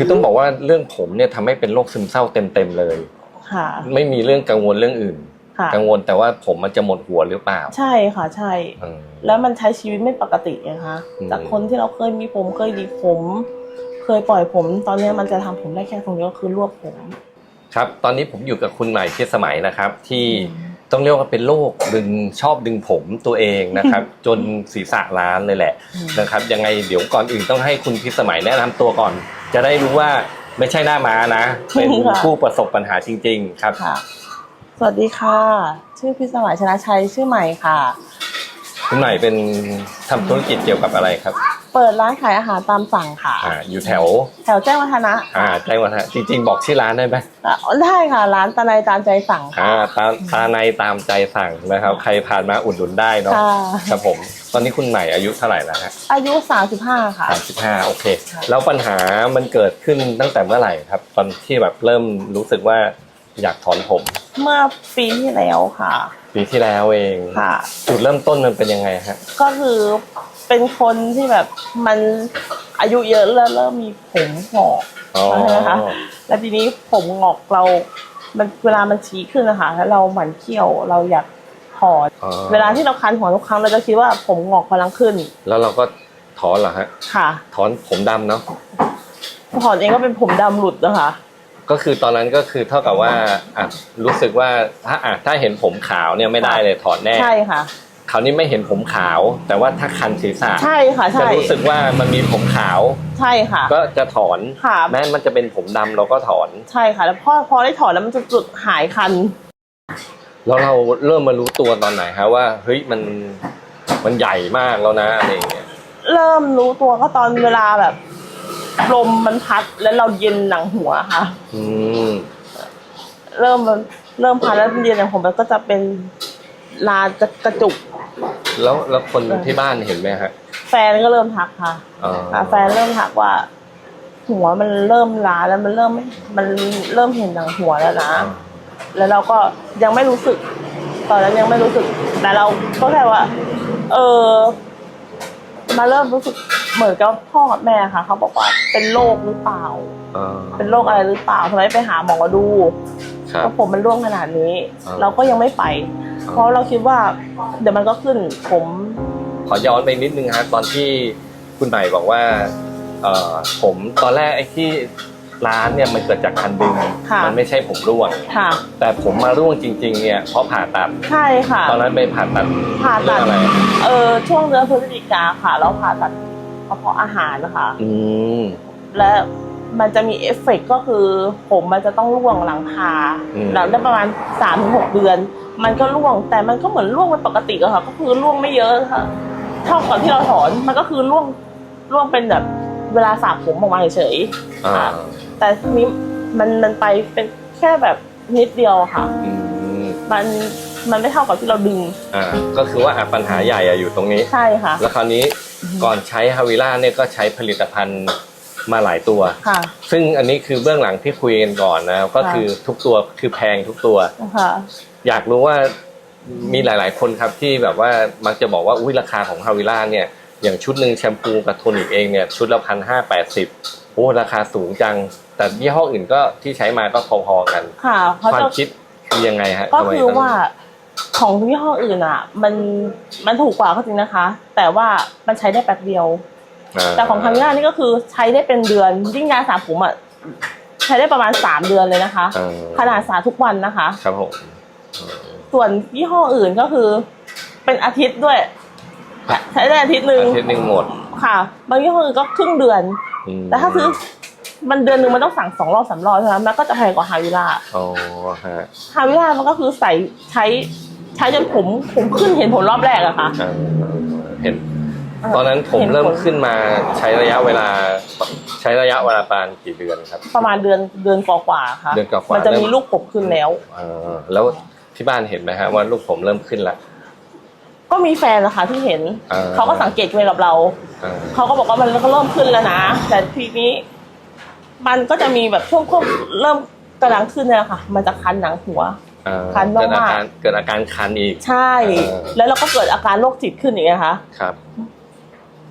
คือต้องบอกว่าเรื่องผมเนี่ยทำให้เป็นโรคซึมเศร้าเต็มๆเลย ค่ะ ไม่มีเรื่องกังวลเรื่องอื่น ค่ะ กังวลแต่ว่าผมมันจะหมดหัวหรือเปล่าใช่ค่ะใช่ อืม แล้วมันใช้ชีวิตไม่ปกตินะคะ อืม จากคนที่เราเคยมีผมเคยดีผม เคยปล่อยผม ตอนเนี้ยมันจะทำผมได้แค่ตรงนี้ก็คือรวบผม ครับ ตอนนี้ผมอยู่กับคุณใหม่เทศสมัยนะครับ ที่ต้องเรียกว่าเป็นโรคดึงชอบดึงผมตัวเองนะครับ จนศีรษะล้านเลยแหละอืมนะครับ ยังไงเดี๋ยวก่อนอื่นต้องให้คุณพิสมัยแนะนำตัวก่อน จะได้รู้ว่าไม่ใช่หน้าม้านะ เป็นค่ะ ผู้ประสบปัญหาจริง ๆ ครับ ค่ะ สวัสดีค่ะ ชื่อพิสมัยชนะชัยชื่อใหม่ค่ะ คุณใหม่เป็นทำธุรกิจเกี่ยวกับอะไรครับเปิดร้านขายอาหารตามสั่งค่ะ อ่าอยู่แถว แถวแจ้งวัฒนะอ่าแจ้งวัฒนะจริง ๆ บอกชื่อร้านได้ไหมอะได้ค่ะร้านตะไนตามใจสั่งค่ะอ่าตาตาในตามใจสั่งนะครับ ใครผ่านมาอุดหนุนได้เนาะค่ะ ครับผม ตอนนี้คุณใหม่อายุเท่าไหร่แล้วฮะอายุ35ค่ะ สามสิบห้าโอเค ค่ะ แล้วปัญหามันเกิดขึ้นตั้งแต่เมื่อไหร่ครับ ตอนที่แบบเริ่มรู้สึกว่าอยากถอนผม เมื่อปีที่แล้วค่ะปีที่แล้วเองค่ะ จุดเริ่มต้นมันเป็นยังไงฮะ ก็คือเป็นคนที่แบบมันอายุเยอะแล้วเริ่มมีผมหงอกอ๋อใช่ไหมคะแล้วทีนี้ผมหงอกเรา มันเวลามันชี้ขึ้นนะคะแล้วเราหมั่นเคี้ยวเราอยาก ถอน อ๋อเวลาที่เราคันหัวทุกครั้งเราจะคิดว่าผมหงอกกำลังขึ้นแล้วเราก็ถอนเหรอฮะ ค่ะถอนผมดำเนาะ ถอนเองก็เป็นผมดำหลุดนะคะ ก็คือตอนนั้นก็คือเท่ากับว่าอะรู้สึกว่าถ้าอะถ้าเห็นผมขาวเนี่ยไม่ได้เลยถอนแน่ ใช่ค่ะ คราวนี้ไม่เห็นผมขาว แต่ว่าถ้าคันศีรษะใช่ค่ะจะใช่รู้สึกว่ามันมีผมขาว ใช่ค่ะ ก็จะถอน ค่ะ แม้มันจะเป็นผมดำเราก็ถอน ใช่ค่ะ แล้วพอพอได้ถอนแล้วมันจะจุดหายคัน แล้วเราเริ่มมารู้ตัวตอนไหนฮะว่าเฮ้ยมันมันใหญ่มากแล้วนะอะไรอย่างเงี้ยเริ่มรู้ตัวก็ตอนเวลาแบบลมมันพัดแล้วเราเย็นหนังหัวค่ะ อืมเริ่มเริ่มพัดแล้วเย็นหนังหัวมันก็จะเป็นลาจะกระจุก แล้วแล้วคนที่บ้านเห็นไหมฮะ แฟนก็เริ่มทักค่ะอ๋ออะแฟนเริ่มทักว่า หัวมันเริ่มล้าแล้วมันเริ่มไม่มันเริ่มเห็นหนังหัวแล้วนะ แล้วเราก็ยังไม่รู้สึก ตอนนั้นยังไม่รู้สึก แต่เราก็แค่ว่า เออมาเริ่มรู้สึกเหมือนกับพ่อกับแม่ค่ะ เขาบอกว่าเป็นโรคหรือเปล่าอ๋อเป็นโรคอะไรหรือเปล่าทำไมไม่ไปหาหมอดูครับเพราะผมมันร่วงขนาดนี้อ่าเราก็ยังไม่ไป เพราะเราคิดว่า เดี๋ยวมันก็ขึ้นผม ขอย้อนไปนิดนึงฮะตอนที่คุณใหม่บอกว่าเอ่อผมตอนแรกไอ้ที่ ร้านเนี่ยมันเกิดจากคันดึง ค่ะ มันไม่ใช่ผมร่วง ค่ะ แต่ผมมาร่วงจริง ๆ เนี่ยเพราะผ่าตัด ใช่ค่ะ ตอนนั้นไปผ่าตัดผ่าตัเรื่อดงอะไรเออช่วงเดือนพฤศจิกาค่ะ เราผ่าตัดกระเพาะอาหารนะคะ อืมและมันจะมีเอฟเฟกต์ก็คือ ผมมันจะต้องร่วงหลังผ่าอืมหลังได้ประมาณสามถึงหกเดือน มันก็ร่วงแต่มันก็เหมือนร่วงเป็นปกติอะค่ะ ก็คือร่วงไม่เยอะค่ะ เท่ากับที่เราถอนมันก็คือร่วงร่วงเป็นแบบเวลาสระผมออกมาเฉย อ่าๆ แต่ทีนี้มันมันไปเป็นแค่แบบนิดเดียวอะค่ะ อืมมันมันไม่เท่ากับที่เราดึงอ่าก็คือว่าอะปัญหาใหญ่อะอยู่ตรงนี้ ใช่ค่ะ แล้วคราวนี้ก่อนใช้ฮาวิล่าเนี่ยก็ใช้ผลิตภัณฑ์มาหลายตัว ค่ะ ซึ่งอันนี้คือเบื้องหลังที่คุยกันก่อนนะครับก็คือทุกตัวคือแพงทุกตัว ค่ะ อยากรู้ว่ามีหลาย ๆ คนครับที่แบบว่ามักจะบอกว่าอุ้ยราคาของฮาวิล่าเนี่ยอย่างชุดหนึ่งแชมพูกับโทนิกเองเนี่ยชุดละพันห้าแปดสิบโอ้ราคาสูงจัง แต่ยี่ห้ออื่นก็ที่ใช้มาก็พอๆกันค่ะเพราะความจะคิดคือยังไงฮะก็ทำไมคือต้องว่าของยี่ห้ออื่นอะ มันมันถูกกว่าก็จริงนะคะ แต่ว่ามันใช้ได้แป๊บเดียวาแต่ของทางย่านี่ก็คือใช้ได้เป็นเดือนยิ่งยาสระผมอะใช้ได้ประมาณสามเดือนเลยนะคะอ่าขนาดสระทุกวันนะคะ ครับผมส่วนยี่ห้ออื่นก็คือ เป็นอาทิตย์ด้วย ใช้ได้อาทิตย์หนึ่งอาทิตย์หนึ่งหมดค่ะบางยี่ห้ออื่นก็ครึ่งเดือนอืมแต่ถ้าซื้อ มันเดือนหนึ่งมันต้องสั่งสองรอบสามรอบใช่ไหมมันก็จะแพงกว่าฮาวิล่าอ๋อฮะฮาวิล่ามันก็คือใส่ใช้ใช้จนผมผมขึ้นเห็นผลรอบแรกอะค่ะอ่าเห็น ตอนนั้นผมห็ผลเริ่มขึ้นมาใช้ระยะเวลาใช้ระยะเวลาประมาณกี่เดือนครับประมาณเดือนเดือนกว่าๆค่ะเดือนกว่าๆมันจะเริ่มมีลูกผมขึ้นแล้วอ่าแล้วที่บ้านเห็นไหมฮะว่าลูกผมเริ่มขึ้นแล้วก็มีแฟนนะคะที่เห็นอ่าเขาก็สังเกตไปกับเราอ่าเขาก็บอกว่ามันก็เริ่มขึ้นแล้วนะ แต่ทีนี้ มันก็จะมีแบบช่วงควบเริ่มกำลังขึ้นเนี่ยค่ะ มันจะคันหนังหัว อ่าคันเกิดอากมากๆการเกิดอาการคันอีก ใช่อ่าแล้วเราก็เกิดอาการโรคจิตขึ้นอีกนะคะครับ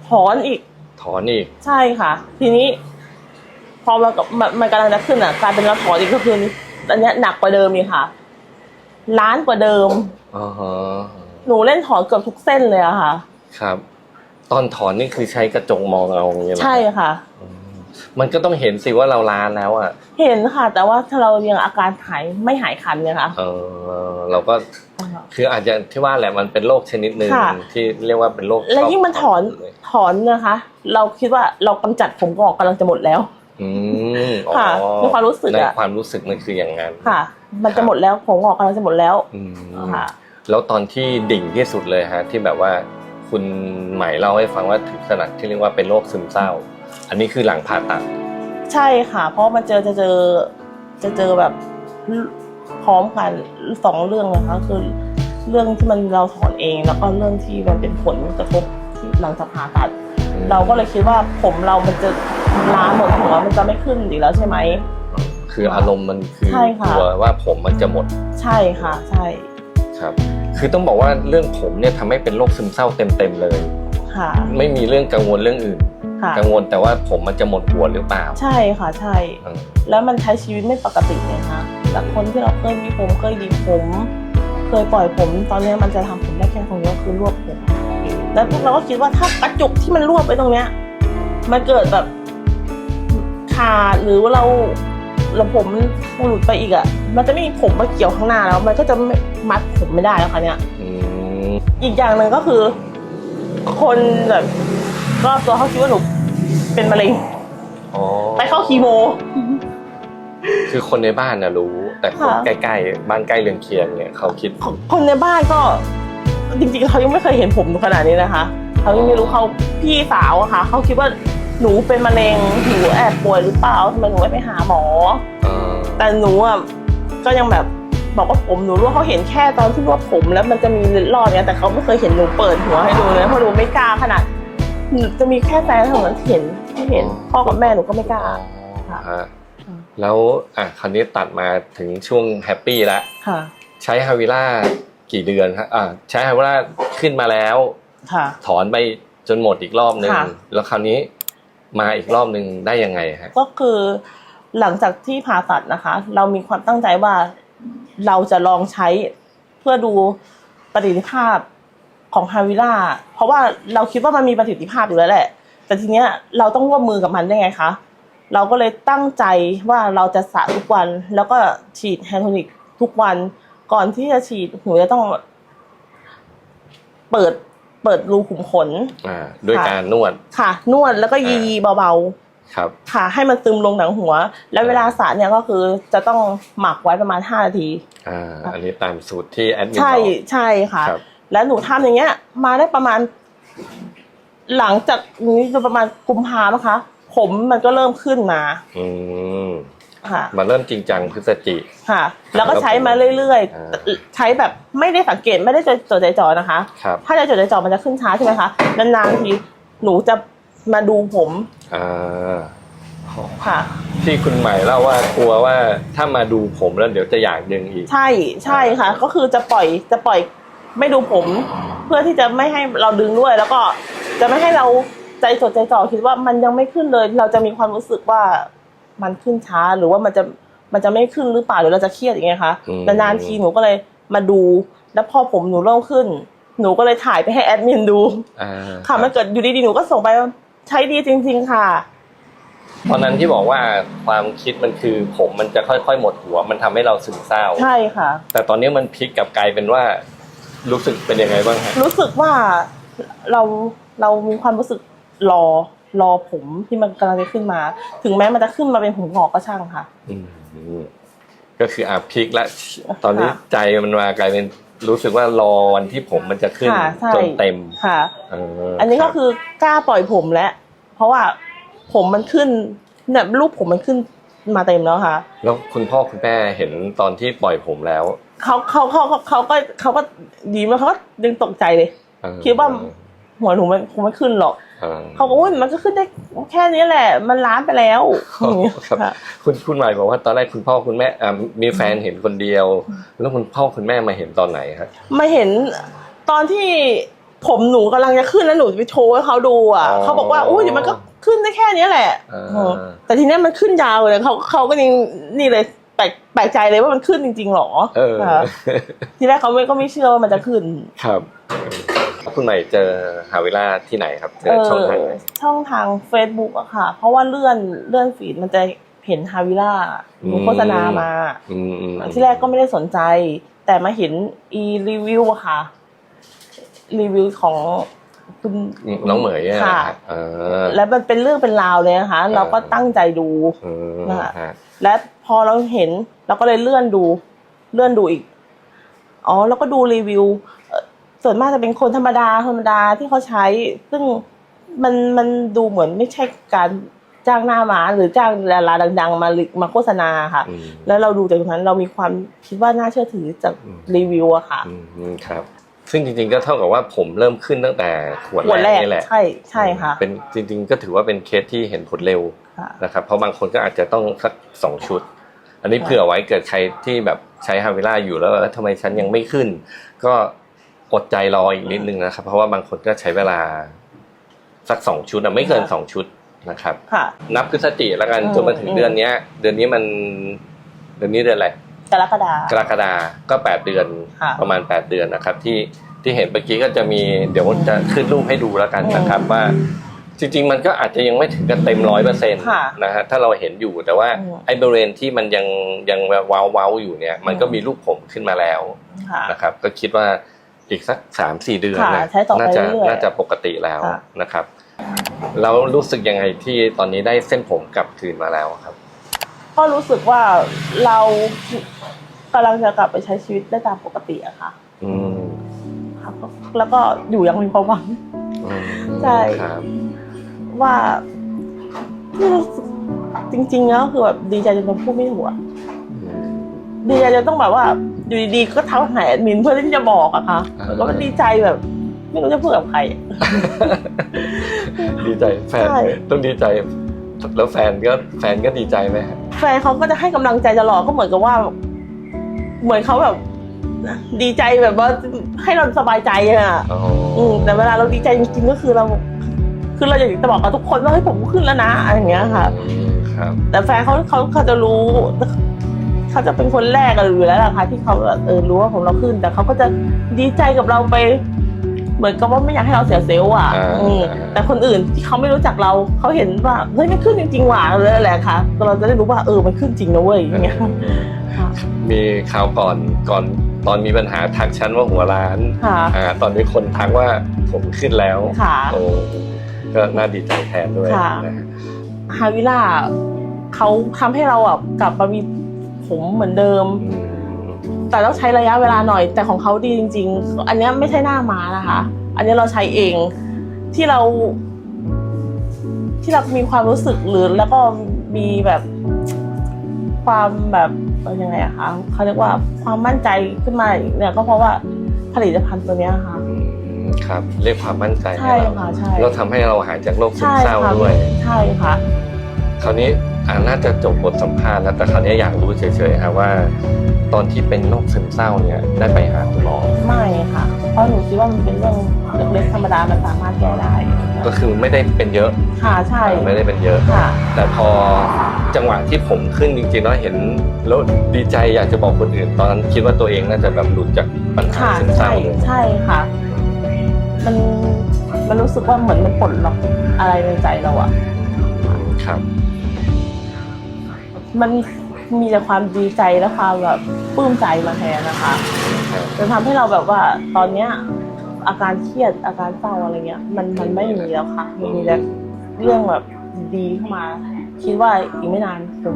ถอนอีก ถอนอีก ใช่ค่ะ ทีนี้ พอมันก็มันมันกำลังจะขึ้นอะกลายเป็นเราถอนอีกก็คืออันเนี้ยหนักกว่าเดิมนี่ค่ะ ล้านกว่าเดิม อ๋อฮะหนูเล่นถอนเกือบทุกเส้นเลยอะค่ะ ครับ ตอนถอนนี่คือใช้กระจกมองเอาอย่างเงี้ยเหรอใช่ค่ะ อืม มันก็ต้องเห็นสิว่าเราล้านแล้วอะ เห็นค่ะ แต่ว่าถ้าเรายังอาการหายไม่หายคันเนี่ยค่ะ เออเราก็คืออาจจะที่ว่าแหละมันเป็นโรคชนิดหนึ่งค่ะที่เรียกว่าเป็นโรคแล้วยิ่งมันถอนถอนนะคะ เราคิดว่าเรากำจัดผมงอกกำลังจะหมดแล้ว อืมอ๋อค่ะในความรู้สึกในอะความรู้สึกมันคืออย่างนั้นค่ะ มันจะหมดแล้วผมงอกกำลังจะหมดแล้วอืมค่ะ แล้วตอนที่ดิ่งที่สุดเลยฮะที่แบบว่าคุณใหม่เล่าให้ฟังว่าถึงขนาดที่เรียกว่าเป็นโรคซึมเศร้า อันนี้คือหลังผ่าตัด ใช่ค่ะ เพราะมันเจอจะเจอจะเจอแบบพร้อมกันสองเรื่องนะคะคือเรื่องที่มันเราถอนเอง แล้วก็เรื่องที่มันเป็นผลกระทบที่หลังจากผ่าตัด เราก็เลยคิดว่าผมเรามันจะล้าหมดหัวมันจะไม่ขึ้นอีกแล้วใช่ไหมคืออารมณ์มันคือใช่ค่ะกลัวว่าผมมันจะหมด ใช่ค่ะ ใช่ครับ คือต้องบอกว่าเรื่องผมเนี่ยทำให้เป็นโรคซึมเศร้าเต็มๆเลย ค่ะ ไม่มีเรื่องกังวลเรื่องอื่น ค่ะ กังวลแต่ว่าผมมันจะหมดหัวหรือเปล่า ใช่ค่ะใช่ เออ แล้วมันใช้ชีวิตไม่ปกติเลยนะจากคนที่เราเคยมีผมเคยดีผม เคยปล่อยผม ตอนนี้มันจะทำผมได้แค่ตรงนี้คือรวบผม แล้วพวกเราก็คิดว่าถ้ากระจุกที่มันรวบไปตรงเนี้ย มันเกิดแบบขาดหรือว่าเราเราผมหลุดไปอีกอะ่ะ มันจะไม่มีผมมาเกี่ยวข้างหน้าแล้ว มันก็จะไม่มัดผมไม่ได้แล้วค่ะเนี่ย อืมอีกอย่างหนึ่งก็คือ คนแบบ รอบตัวเขาคิดว่าหนูเป็นมะเร็งอ๋อไปเข้าคีโม คือคนในบ้านนะรู้ แต่คนค่ะ ใกล้ๆบ้านใกล้เรือนเคียงเนี่ยเขาคิด คนในบ้านก็ จริงๆเขายังไม่เคยเห็นผมหนูขนาดนี้นะคะเขายังไม่รู้เขาพี่สาวอะค่ะเขาคิดว่าหนูเป็นมะเร็งหนูแอบป่วยหรือเปล่าทำไมหนูไม่ไปหาหมอ เออแต่หนูอะก็ยังแบบบอกว่าผมหนูรู้ว่าเขาเห็นแค่ตอนที่รวบผมแล้วมันจะมีเล็ดรอดเนี่ยแต่เขาไม่เคยเห็นหนูเปิดหัวให้ดูเลยเพราะหนูไม่กล้าขนาด หนูจะมีแค่แฟนเท่านั้นที่เห็นที่เห็นพ่อกับแม่หนูก็ไม่กล้า ค่ะ ฮะแล้วอะคราวนี้ตัดมาถึงช่วงแฮปปี้แล้ว ค่ะ ใช้ฮาวิล่ากี่เดือนครับอ่าใช้ฮาวิล่าขึ้นมาแล้ว ค่ะ ถอนไปจนหมดอีกรอบหนึ่งค่ะ แล้วคราวนี้มาอีกรอบหนึ่งได้ยังไงฮะ ก็คือหลังจากที่ผ่าตัดนะคะ เรามีความตั้งใจว่าเราจะลองใช้เพื่อดูประสิทธิภาพ ของฮาวิล่าเพราะว่าเราคิดว่ามันมีประสิทธิภาพอยู่แล้วแหละ แต่ทีเนี้ยเราต้องร่วมมือกับมันได้ไงคะเราก็เลยตั้งใจว่าเราจะสระทุกวัน แล้วก็ฉีดแฮนโทนิกทุกวัน ก่อนที่จะฉีดหนูจะต้อง เปิดเปิดรูขุมขนอ่าด้วยค่ะการนวดค่ะ นวดแล้วก็ยีอ่าเบาครับๆค่ะ ให้มันซึมลงหนังหัว แล้วเวลาสระเนี่ยก็คือจะต้องหมักไว้ประมาณ5นาทีอ่าอันนี้ตามสูตรที่แอดมินใช่บอกใช่ค่ะครับ แล้วหนูทำอย่างเงี้ย มาได้ประมาณ หลังจากนี้จะประมาณกุมภานะคะ ผมมันก็เริ่มขึ้นมา อืมค่ะมาเริ่มจริงจังพฤศจิค่ะ แล้วก็ใช้มาเรื่อยอ่าๆใช้แบบไม่ได้สังเกตไม่ได้จดจดใจจ่อนะคะครับถ้าจะจดใจจ่อมันจะขึ้นช้าใช่ไหมคะ นานๆทีหนูจะมาดูผมอ่าค่ะที่คุณใหม่เล่าว่ากลัวว่าถ้ามาดูผมแล้วเดี๋ยวจะอยากดึงอีก ใช่ใช่ค่ะ ก็คือจะปล่อยจะปล่อย ไม่ดูผม เพื่อที่จะไม่ให้เราดึงด้วย แล้วก็จะไม่ให้เราใจจดใจจ่อคิดว่ามันยังไม่ขึ้นเลย เราจะมีความรู้สึกว่ามันขึ้นช้าหรือว่ามันจะมันจะไม่ขึ้นหรือเปล่าหรือเราจะเครียดอย่างเงี้ยคะอืมนานๆทีหนูก็เลยมาดู แล้วพอผมหนูเริ่มขึ้น หนูก็เลยถ่ายไปให้แอดมินดูอ่าค่ะมันเกิดอยู่ดีๆหนูก็ส่งไปว่าใช้ดีจริง ๆ ค่ะตอนนั้นที่บอกว่าความคิดมันคือผมมันจะค่อยๆ หมดหัว มันทำให้เราซึมเศร้าใช่ค่ะ แต่ตอนนี้มันพลิกกลับกลายเป็นว่า รู้สึกเป็นยังไงบ้างฮะรู้สึกว่าเราเรามีความรู้สึกรอรอผมที่มันกำลังจะขึ้นมา ถึงแม้มันจะขึ้นมาเป็นผมงอกก็ช่างค่ะ อืมก็คืออะพลิกละตอนนี้ค่ะ ใจมันมากลายเป็นรู้สึกว่ารอวันที่ผมมันจะขึ้นค่ะใช่จนเต็มค่ะเอออัอันนี้ก็คือกล้าปล่อยผมแล้วเพราะว่าผมมันขึ้นเนี่ยรูปผมมันขึ้นมาเต็มแล้วค่ะ แล้วคุณพ่อคุณแม่เห็นตอนที่ปล่อยผมแล้ว เขาเขาเขาเขาเขาก็เขาก็ดีมากเขาก็ดึงตกใจเลยเออคิดว่าหัวหนูมันคงไม่ขึ้นหรอกเออเขาบอกว่ามันก็ขึ้นได้แค่นี้แหละ มันล้านไปแล้วอย่างเงี้ยครับค่ะคุณคุณหมายบอกว่าตอนแรกคุณพ่อคุณแม่อ่ามีแฟนเห็นคนเดียว แล้วคุณพ่อคุณแม่มาเห็นตอนไหนครับมาเห็นตอนที่ผมหนูกำลังจะขึ้นแล้วหนูไปโชว์ให้เขาดูอะอ๋อเขาบอกว่าอุ้ยเดี๋ยวมันก็ขึ้นได้แค่เนี้ยแหละอ่าเออแต่ทีเนี้ยมันขึ้นยาวเลยเขาเขาก็ยังนี่เลย แปลกแปลกใจเลยว่ามันขึ้นจริงๆหรอเออค่ะทีแรกเขาไม่ก็ไม่เชื่อว่ามันจะขึ้น ครับคุณใหม่เจอฮาวิล่าที่ไหนครับเจอช่องทางไหนช่องทาง Facebook อะค่ะ เพราะว่าเลื่อนเลื่อนฟีดมันจะเห็นฮาวิล่าอืมมีโฆษณามาอืมอืมที่แรกก็ไม่ได้สนใจ แต่มาเห็นอีรีวิวอะค่ะ รีวิวของ คุณน้องเหมยอะค่ะเออแล้วมันเป็นเรื่องเป็นราวเลยนะคะ เราก็ตั้งใจดูอืมนะคะฮะและพอเราเห็นเราก็เลยเลื่อนดู เลื่อนดูอีก อ๋อแล้วก็ดูรีวิวเอ่อส่วนมากจะเป็นคนธรรมดาธรรมดาที่เขาใช้ ซึ่งมันมันดูเหมือนไม่ใช่การจ้างหน้าม้าหรือจ้างดาราดัง ๆ มาลิมาโฆษณาค่ะอืมแล้วเราดูจากตรงนั้นเรามีความคิดว่าน่าเชื่อถือจากอืมรีวิวอะค่ะอืมอืมครับ ซึ่งจริงๆก็เท่ากับว่าผมเริ่มขึ้นตั้งแต่ขวดขวดแรแรกกนี่แหละใช่ใช่ค่ะ เป็นจริงๆก็ถือว่าเป็นเคสที่เห็นผลเร็วค่ะ นะครับ เพราะบางคนก็อาจจะต้องสักสองชุด อันนี้ค่ะเผื่อไว้เกิดใครที่แบบใช้ฮาวิล่าอยู่แล้วแล้วทำไมฉันยังไม่ขึ้น ก็อดใจรออีกนิดนึงนะครับ เพราะว่าบางคนก็ใช้เวลาสักสองชุดอะไม่เกินสองชุดนะครับ ค่ะ นับพฤศจิแล้วกันอืมจนมาถึงอืม เดือนเนี้ย เดือนนี้มัน เดือนนี้เดือนอะไร กรกฎา กรกฎาก็แปดเดือนค่ะ ประมาณแปดเดือนนะครับที่ที่เห็นเมื่อกี้ก็จะมีเดี๋ยวจะขึ้นรูปให้ดูแล้วกันอืมนะครับว่า จริงๆ มันก็อาจจะยังไม่ถึงกับเต็มร้อยเปอร์เซ็นต์ค่ะนะฮะถ้าเราเห็นอยู่แต่ว่าอืม ไอ้บริเวณที่มันยังยังเว้าเว้าๆอยู่เนี่ยมันก็อืมมีรูปผมขึ้นมาแล้วค่ะ นะครับ ก็คิดว่าอีกสักสามสี่เดือนค่ะนะใช้ต่อไปน่าจะเรื่อยๆน่าจะปกติแล้วค่ะ นะครับ แล้วรู้สึกยังไงที่ตอนนี้ได้เส้นผมกลับคืนมาแล้วครับ ก็รู้สึกว่าเรากำลังจะกลับไปใช้ชีวิตได้ตามปกติอะค่ะอืมครับแล้วก็อยู่อยังมีความหวัง อืมใช่ ครับว่าไม่รู้สึกจริงๆแล้วคือแบบดีใจจนพูดไม่ถูกอะอืม ดีใจจนต้องแบบว่าอยู่ดีๆก็ทักหาแอดมินเพื่อที่จะบอกอะค่ะอ่า แล้วก็ดีใจแบบ ไม่รู้จะพูดกับใครอะดีใจแฟนใช่ ต้องดีใจ แล้วแฟนก็แฟนก็ดีใจไหมฮะ แฟนเขาก็จะให้กำลังใจตลอดก็เหมือนกับว่า เหมือนเขาแบบ ดีใจแบบว่าให้เราสบายใจอะอ๋ออืมแต่เวลาเราดีใจจริงๆก็คือเรา คือเราอยากจะบอกกับทุกคนว่าเฮ้ยผมขึ้นแล้วนะอะไรอย่างเงี้ยค่ะอืมครับแต่แฟนเขาเขาเขาจะรู้เขาจะเป็นคนแรกกันอยู่แล้วล่ะค่ะที่เขาแบบเออรู้ว่าผมเราขึ้น แต่เขาก็จะดีใจกับเราไป เหมือนกับว่าไม่อยากให้เราเสียเซลล์อะอ่าอืมแต่คนอื่นที่เขาไม่รู้จักเราเขาเห็นว่าเฮ้ยมันขึ้นจริงๆหว่าเลยแหละค่ะเราจะได้รู้ว่าเออมันขึ้นจริงนะเว้ยอย่างเงี้ยค่ะมีข่าวก่อนก่อนตอนมีปัญหาทักฉันว่าหัวร้านค่ะอ่าตอนนี้คนทักว่าผมขึ้นแล้วค่ะโอ้ก็น่าดีใจแทนด้วยค่ะนะฮะฮาวิล่าเขาทำให้เราอะกลับมามีผมเหมือนเดิมอืม แต่ต้องใช้ระยะเวลาหน่อย แต่ของเขาดีจริง ๆ อันเนี้ยไม่ใช่หน้าม้านะคะ อันเนี้ยเราใช้เองที่เรา ที่เรามีความรู้สึกหรือแล้วก็มีแบบความแบบเอ่อยังไงอะคะเขาเรียกว่าความมั่นใจขึ้นมาเนี่ยก็เพราะว่าผลิตภัณฑ์ตัวเนี้ยค่ะอืมครับเรียกความมั่นใจใช่ให้เราค่ะใช่แล้วทำให้เราหายจากโรคซึมใช่เศร้าค่ะด้วย ใช่ค่ะ คราวนี้อ่าน่าจะจบบทสัมภาษณ์แล้วแต่คราวนี้อยากรู้เฉยๆครับว่า ตอนที่เป็นโรคซึมเศร้าเนี่ยได้ไปหาคุณหมอไม่ค่ะ เพราะหนูคิดว่ามันเป็นเรื่องเล็กๆธรรมดา มันสามารถแก้ได้ ก็คือไม่ได้เป็นเยอะค่ะใช่ ไม่ได้เป็นเยอะ ค่ะ แต่พอจังหวะที่ผมขึ้นจริงๆแล้วเห็นแล้วดีใจอยากจะบอกคนอื่น ตอนนั้นคิดว่าตัวเองน่าจะแบบหลุดจากปัญหาค่ะซึมเศร้าใช่เลยใช่ค่ะ มันมันรู้สึกว่าเหมือนมันปลดล็อกอะไรในใจเราอะครับ มันมีแต่ความดีใจและความแบบปลื้มใจมาแทนนะคะครับจะทำให้เราแบบว่าตอนเนี้ยอาการเครียดอาการเศร้าอะไรเงี้ย มันมันไม่มีแล้วค่ะมันมีแต่เรื่องแบบดีเข้ามา คิดว่าอีกไม่นานผม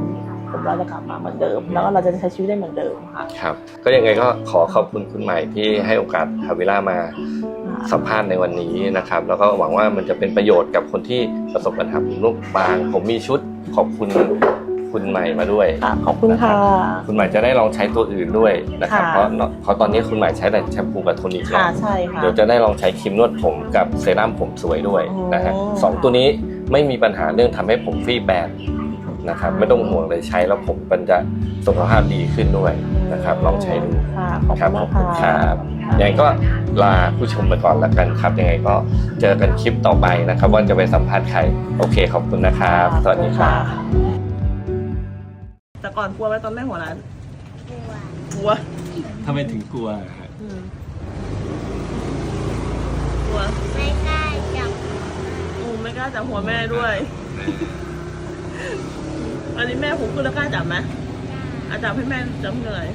ผมเราจะกลับมาเหมือนเดิม แล้วก็เราจะใช้ชีวิตได้เหมือนเดิมค่ะครับก็ยังไงก็ขอขอบคุณคุณใหม่ที่ให้โอกาสฮาวิล่ามาสัมภาษณ์ในวันนี้นะครับ แล้วก็หวังว่ามันจะเป็นประโยชน์กับคนที่ประสบปัญหาผมลูกบาง ผมมีชุดขอบคุณ คุณใหม่มาด้วยค่ะขอบคุณค่ะ คุณใหม่จะได้ลองใช้ตัวอื่นด้วยนะครับค่ะเพราะเพราะตอนนี้คุณใหม่ใช้แต่แชมพูกับโทนิกค่ะเนาะใช่ค่ะเดี๋ยวจะได้ลองใช้ครีมนวดผมกับเซรั่มผมสวยด้วยนะฮะอ๋อสองตัวนี้ไม่มีปัญหาเรื่องทำให้ผมฟรีแบนนะครับไม่ต้องห่วงเลยใช้แล้วผมมันจะสุขภาพดีขึ้นด้วยนะครับ ลองใช้ดูค่ะขอบครัคุบณขอบมาคุกณครัค่ะบค่ะยังไงก็ลาผู้ชมไปก่อนละกันครับ ยังไงก็เจอกันคลิปต่อไปนะครับ ว่าจะไปสัมภาษณ์ใคร โอเคขอบคุณนะครับ สวัสดีครับ แต่ก่อนกลัวไหมตอนแม่หัวร้านกลัวกลัวทำไมถึงกลัวอืมกลัวไม่กล้าจับอืมไม่กล้าจับหัวแม่ด้วย อันนี้แม่ผมขึ้นแล้วกล้าจับไหมอาจับให้แม่จับเหนื่อย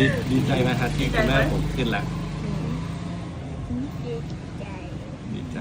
ดีดีใจไหมครับที่ดีใจคุณไหมแม่ผมขึ้นแล้วดีใจดีใจ